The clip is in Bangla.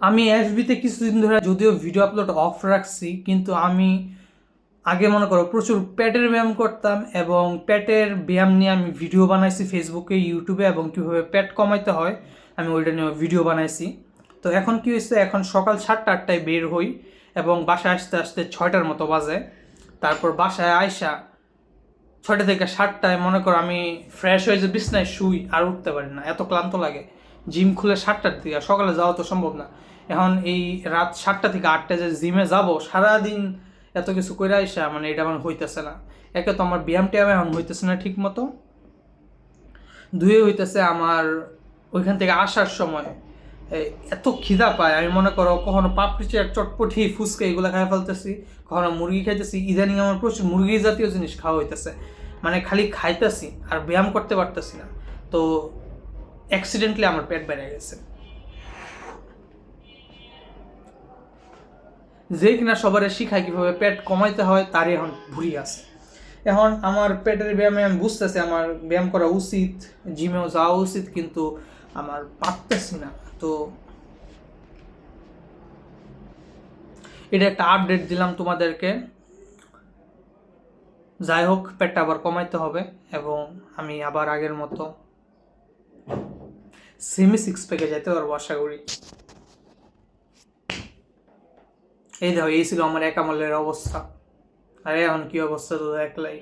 আমি এফবিতে কিছুদিন ধরে যদিও ভিডিও আপলোড অফ রাখছি, কিন্তু আমি আগে মনে করো প্রচুর পেটের ব্যায়াম করতাম এবং পেটের ব্যায়াম নিয়ে আমি ভিডিও বানাইছি ফেসবুকে ইউটিউবে এবং কীভাবে পেট কমাইতে হয়, আমি ওইটা নিয়ে ভিডিও বানাইছি। তো এখন কি হয়েছে, এখন সকাল সাতটা আটটায় বের হই এবং বাসায় আসতে আসতে ছয়টার মতো বাজে। তারপর বাসায় আয়সা ছয়টা থেকে সাতটায় মনে করো আমি ফ্রেশ হয়ে যে বিছনায় শুই আর উঠতে পারি না, এত ক্লান্ত লাগে। জিম খুলে সাতটার দিকে সকালে যাওয়া তো সম্ভব না। এখন এই রাত সাতটা থেকে আটটায় যে জিমে যাব, সারাদিন এত কিছু করে আইসা মানে এটা আমার হইতেছে না। একে তো আমার ব্যায়াম ট্যায়াম এখন হইতেছে না ঠিক মতো দুয়ে হইতেছে আমার ওইখান থেকে আসার সময় এত খিদা পায়। আমি মনে করো কখনো পাপড়ি চাট চটপটি, ফুচকা এগুলো খাই ফেলতেছি, কখনো মুরগি খাইতেছি। ইদানিং আমার প্রচুর মুরগি জাতীয় জিনিস খাওয়া হইতেছে। মানে খালি খাইতেছি, আর ব্যায়াম করতে পারতেছি না। তো অ্যাক্সিডেন্টলি আমার পেট বেড়ে গেছে। যে কিনা সবারে শিখায় কীভাবে পেট কমাইতে হয়, তারই এখন ভুরি আছে। এখন আমার পেটের ব্যায়ামে আমি বুঝতেছি, আমার ব্যায়াম করা উচিত, জিমেও যাওয়া উচিত, কিন্তু আমার পারতেছি না। তো এটা একটা আপডেট দিলাম তোমাদেরকে। যাই হোক, পেটটা আবার কমাইতে হবে, এবং আমি আবার আগের মতো সেমি সিক্স প্যাকে যেতে পারব আশা করি। এই দেখো, এই ছিল আমার একামলের অবস্থা। আরে, এখন কি অবস্থা তো দেখলাই